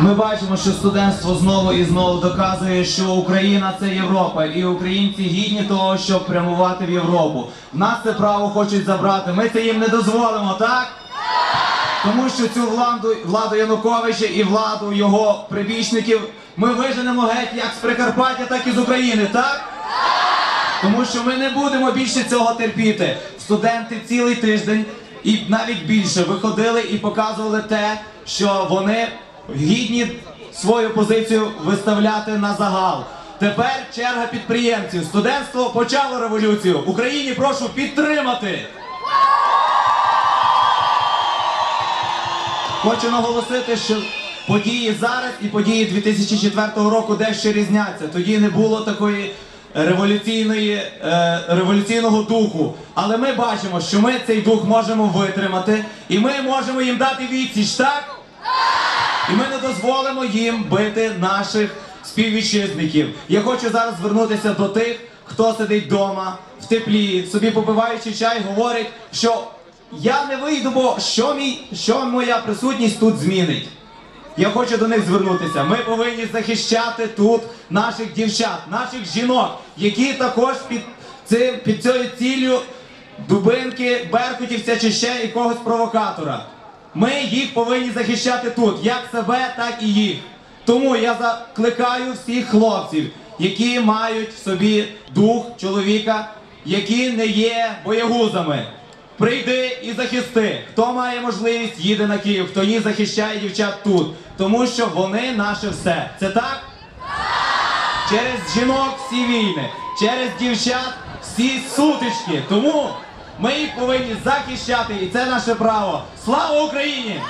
Ми бачимо, що студентство знову і знову доказує, що Україна це Європа, і українці гідні того, щоб прямувати в Європу. Нас це право хочуть забрати. Ми це їм не дозволимо, так? Тому що цю владу, владу Януковича і владу його прибічників ми виженемо геть як з Прикарпаття, так і з України, так? Тому що ми не будемо більше цього терпіти. Студенти цілий тиждень і навіть більше виходили і показували те, що вони гідні свою позицію виставляти на загал. Тепер черга підприємців. Студентство почало революцію. Україні прошу підтримати. Хочу наголосити, що події зараз і події 2004 року дещо різняться. Тоді не було такої революційної, е, революційного духу. Але ми бачимо, що ми цей дух можемо витримати, і ми можемо їм дати відсіч, так? Ми не дозволимо їм бити наших співвітчизників. Я хочу зараз звернутися до тих, хто сидить вдома в теплі, собі попиваючи чай, говорить, що я не вийду, бо що, мій, що моя присутність тут змінить. Я хочу до них звернутися. Ми повинні захищати тут наших дівчат, наших жінок, які також під цим під цією ціллю дубинки, беркутівця чи ще якогось провокатора. Ми їх повинні захищати тут, як себе, так і їх. Тому я закликаю всіх хлопців, які мають в собі дух чоловіка, які не є боягузами. Прийди і захисти. Хто має можливість, їде на Київ, хто ні, захищає дівчат тут. Тому що вони наше все. Це так? Через жінок всі війни, через дівчат всі сутички. Тому ми їх повинні захищати, і це наше право. Слава Україні!